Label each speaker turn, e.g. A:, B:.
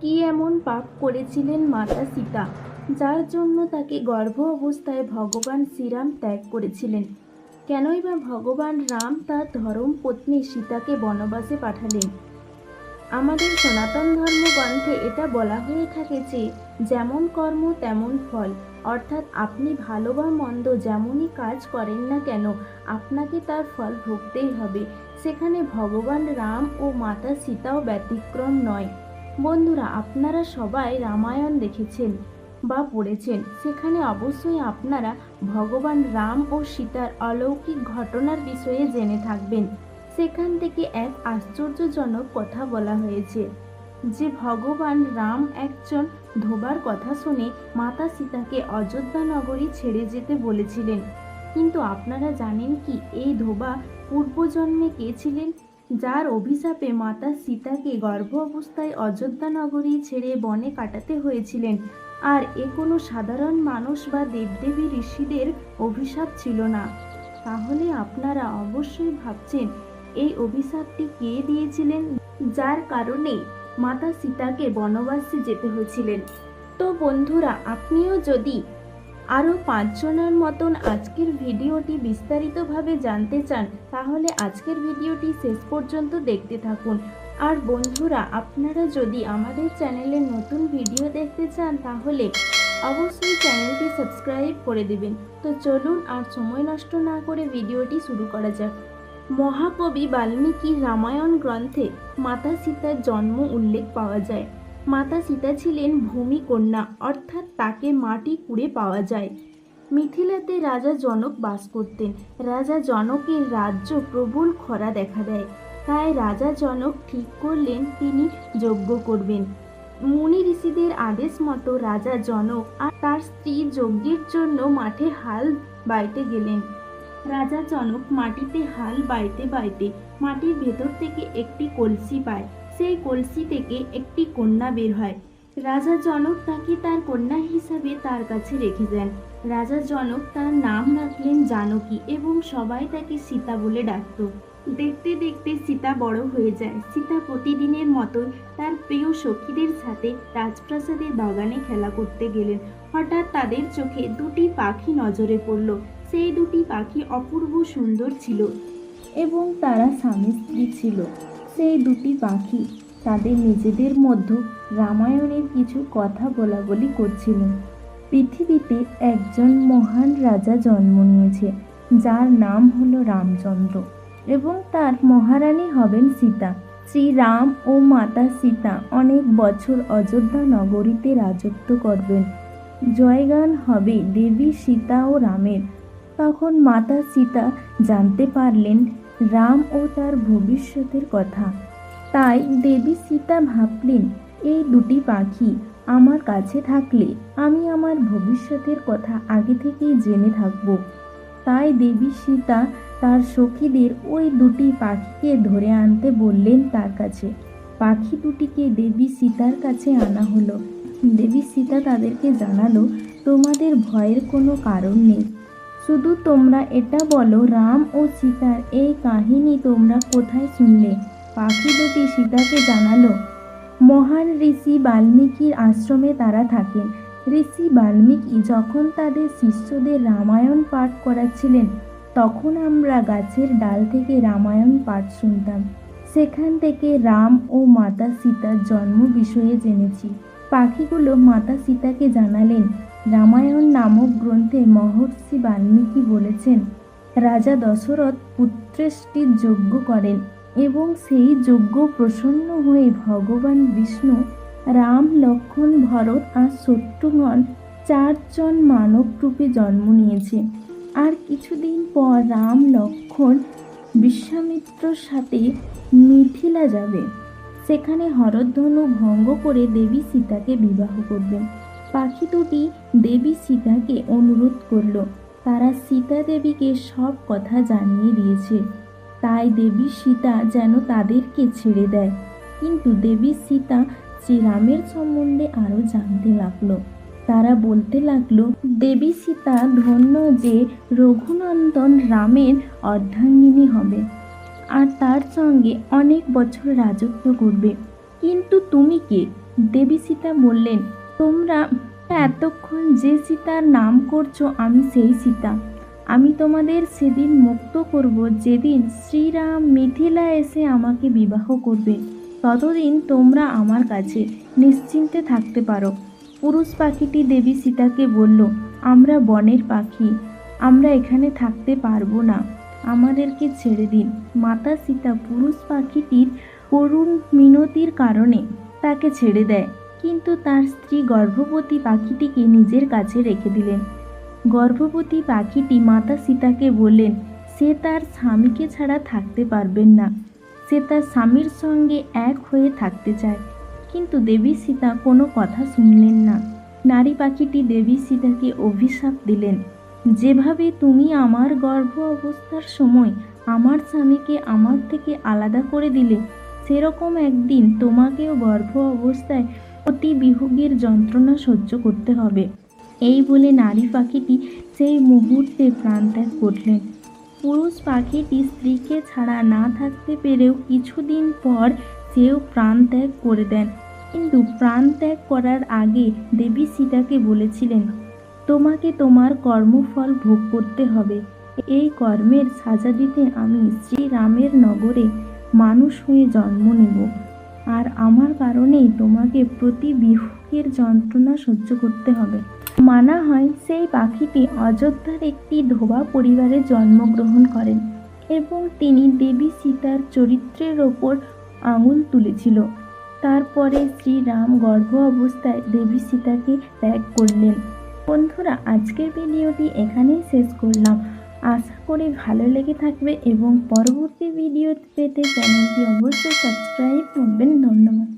A: কি এমন পাপ করেছিলেন মাতা সীতা, যার জন্য তাকে গর্ভ অবস্থায় ভগবান শ্রীরাম ত্যাগ করেছিলেন? কেনই বা ভগবান রাম তার ধর্ম পত্নী সীতাকে বনবাসে পাঠালেন? আমাদের সনাতন ধর্ম গ্রন্থে এটা বলা হয়ে থাকে যে, যেমন কর্ম তেমন ফল। অর্থাৎ আপনি ভালো বা মন্দ যেমনই কাজ করেন না কেন, আপনাকে তার ফল ভুগতেই হবে। সেখানে ভগবান রাম ও মাতা সীতাও ব্যতিক্রম নয়। বন্ধুরা, আপনারা সবাই রামায়ণ দেখেছেন বা পড়েছেন। সেখানে অবশ্যই আপনারা ভগবান রাম ও সীতার অলৌকিক ঘটনার বিষয়ে জেনে থাকবেন। সেখান থেকে এক আশ্চর্যজনক কথা বলা হয়েছে, যে ভগবান রাম একজন ধোবার কথা শুনে মাতা সীতাকে অযোধ্যা নগরী ছেড়ে যেতে বলেছিলেন। কিন্তু আপনারা জানেন কি, এই ধোবা পূর্বজন্মে কে ছিলেন? যার অভিশাপে মাতা সীতাকে গর্ভ অবস্থায় অযোধ্যা নগরী ছেড়ে বনে কাটাতে হয়েছিলেন। আর এ কোনো সাধারণ মানুষ বা দেবদেবী ঋষিদের অভিশাপ ছিল না। তাহলে আপনারা অবশ্যই ভাবছেন, এই অভিশাপটি কে দিয়েছিলেন? যার কারণে মাতা সীতাকে বনবাসে যেতে হয়েছিলেন। তো বন্ধুরা, আপনিও যদি আরও পাঁচজনের মতন আজকের ভিডিওটি বিস্তারিতভাবে জানতে চান, তাহলে আজকের ভিডিওটি শেষ পর্যন্ত দেখতে থাকুন। আর বন্ধুরা, আপনারা যদি আমাদের চ্যানেলে নতুন ভিডিও দেখতে চান, তাহলে অবশ্যই চ্যানেলটি সাবস্ক্রাইব করে দেবেন। তো চলুন আর সময় নষ্ট না করে ভিডিওটি শুরু করা যাক। মহাকবি বাল্মীকি রামায়ণ গ্রন্থে মাতা সীতার জন্ম উল্লেখ পাওয়া যায়। মাতা সীতা ছিলেন ভূমিকন্যা অর্থাৎ তাকে মাটি কুড়ে পাওয়া যায়। মিথিলাতে রাজা জনক বাস করতেন। রাজা জনকের রাজ্য প্রবল খরা দেখা দেয়। তাই রাজা জনক ঠিক করলেন তিনি যজ্ঞ করবেন। মুনি ঋষিদের আদেশ মতো রাজা জনক আর তার স্ত্রী যজ্ঞের জন্য মাঠে হাল বাইতে গেলেন। রাজা জনক মাটিতে হাল বাইতে বাইতে মাটির ভেতর থেকে একটি কলসি পায়। সেই কলসি থেকে একটি কন্যা বের হয়। রাজা জনক তাকে তার কন্যা হিসাবে তার কাছে রেখে দেন। রাজা জনক তার নাম রাখলেন জানকী এবং সবাই তাকে সীতা বলে ডাকত। দেখতে দেখতে সীতা বড় হয়ে যায়। সীতা প্রতিদিনের মতোই তার প্রিয় সখীদের সাথে রাজপ্রাসাদের বাগানে খেলা করতে গেলেন। হঠাৎ তাদের চোখে দুটি পাখি নজরে পড়ল। সেই দুটি পাখি অপূর্ব সুন্দর ছিল এবং তারা স্বামী স্ত্রী ছিল। সেই দুটি পাখি, তাদের নিজেদের মধ্যে রামায়ণের কিছু কথা বলা বলি করছিল। পৃথিবীতে একজন মহান রাজা জন্ম নিয়েছে, যার নাম হলো রামচন্দ্র এবং তার মহারানী হবেন সীতা। শ্রীরাম ও মাতা সীতা অনেক বছর অযোধ্যা নগরীতে রাজত্ব করবেন। জয়গান হবে দেবী সীতা ও রামের। তখন মাতা সীতা জানতে পারলেন রাম ও তার ভবিষ্যতের কথা। তাই দেবী সীতা ভাবলেন, এই দুটি পাখি আমার কাছে থাকলে আমি আমার ভবিষ্যতের কথা আগে থেকেই জেনে থাকব। তাই দেবী সীতা তার সখীদের ওই দুটি পাখিকে ধরে আনতে বললেন তার কাছে। পাখি দুটিকে দেবী সীতার কাছে আনা হলো। দেবী সীতা তাদেরকে জানালো, তোমাদের ভয়ের কোনো কারণ নেই। শুধু তোমরা এটা বলো, রাম ও সীতার এই কাহিনী তোমরা কোথায় শুনলে? পাখি দুটি সীতাকে জানালো। মহান ঋষি বাল্মীকির আশ্রমে তারা থাকেন। ঋষি বাল্মীকি যখন তাদের শিষ্যদের রামায়ণ পাঠ করাচ্ছিলেন, তখন আমরা গাছের ডাল থেকে রামায়ণ পাঠ শুনতাম। সেখান থেকে রাম ও মাতা সীতার জন্ম বিষয়ে জেনেছি। পাখিগুলো মাতা সীতাকে জানালেন রামায়ণ নামক গ্রন্থে মহর্ষি বাল্মীকি বলেছেন, রাজা দশরথ পুত্রেষ্টির যজ্ঞ করেন এবং সেই যজ্ঞ প্রসন্ন হয়ে ভগবান বিষ্ণু, রাম লক্ষ্মণ ভরত আর শত্রুঘ্ন চারজন মানব রূপে জন্ম নিয়েছে। আর কিছুদিন পর রাম লক্ষ্মণ বিশ্বামিত্রর সাথে মিথিলা যাবে। সেখানে হরধনু ভঙ্গ করে দেবী সীতাকে বিবাহ করবেন। পাখি দুটি দেবী সীতাকে অনুরোধ করল। তারা সীতা দেবীকে সব কথা জানিয়ে দিয়েছে। তাই দেবী সীতা যেন তাদেরকে ছেড়ে দেয়। কিন্তু দেবী সীতা শ্রীরামের সম্বন্ধে আরও জানতে লাগল। তারা বলতে লাগল, দেবী সীতা ধন্য যে রঘুনন্দন রামের অর্ধাঙ্গিনী হবে আর তার সঙ্গে অনেক বছর রাজত্ব করবে। কিন্তু তুমি কে? দেবী সীতা বললেন তোমরা এতক্ষণ যে সীতার নাম করছ, আমি সেই সীতা। আমি তোমাদের সেদিন মুক্ত করব, যেদিন শ্রীরাম মিথিলা এসে আমাকে বিবাহ করবে। ততদিন তোমরা আমার কাছে নিশ্চিন্তে থাকতে পারো। পুরুষ পাখিটি দেবী সীতাকে বলল, আমরা বনের পাখি, আমরা এখানে থাকতে পারব না। আমাদেরকে ছেড়ে দিন। মাতা সীতা পুরুষ পাখিটির করুণ মিনতির কারণে তাকে ছেড়ে দেয়। কিন্তু তার স্ত্রী গর্ভবতী পাখিটিকে নিজের কাছে রেখে দিলেন। গর্ভবতী পাখিটি মাতা সীতাকে বললেন, সে তার স্বামীকে ছাড়া থাকতে পারবেন না। সে তার স্বামীর সঙ্গে এক হয়ে থাকতে চায়। কিন্তু দেবী সীতা কোনো কথা শুনলেন না। নারী পাখিটি দেবী সীতাকে অভিশাপ দিলেন, যেভাবে তুমি আমার গর্ভ অবস্থার সময় আমার স্বামীকে আমার থেকে আলাদা করে দিলে, সেরকম একদিন তোমাকেও গর্ভ অবস্থায় অতি বিহুগের যন্ত্রণা সহ্য করতে হবে। এই বলে নারী পাখিটি সেই মুহূর্তে প্রাণত্যাগ করলেন। পুরুষ পাখিটি স্ত্রীকে ছাড়া না থাকতে পেরেও কিছুদিন পর সেও প্রাণ ত্যাগ করে দেন। কিন্তু প্রাণ ত্যাগ করার আগে দেবী সীতাকে বলেছিলেন, তোমাকে তোমার কর্মফল ভোগ করতে হবে। এই কর্মের সাজা দিতে আমি শ্রীরামের নগরে মানুষ হয়ে জন্ম নেব। আর আমার কারণেই তোমাকে প্রতি বিহুকের যন্ত্রণা সহ্য করতে হবে। মানা হয় সেই পাখিটি অযোধ্যার একটি ধোবা পরিবারে জন্মগ্রহণ করেন এবং তিনি দেবী সীতার চরিত্রের ওপর আঙুল তুলেছিল। তারপরে শ্রীরাম গর্ভ অবস্থায় দেবী সীতাকে ত্যাগ করলেন। বন্ধুরা, আজকের ভিডিওটি এখানেই শেষ করলাম। আশা করি ভালো লেগে থাকবে এবং পরবর্তী ভিডিও পেতে চ্যানেলটি অবশ্যই সাবস্ক্রাইব করবেন। ধন্যবাদ।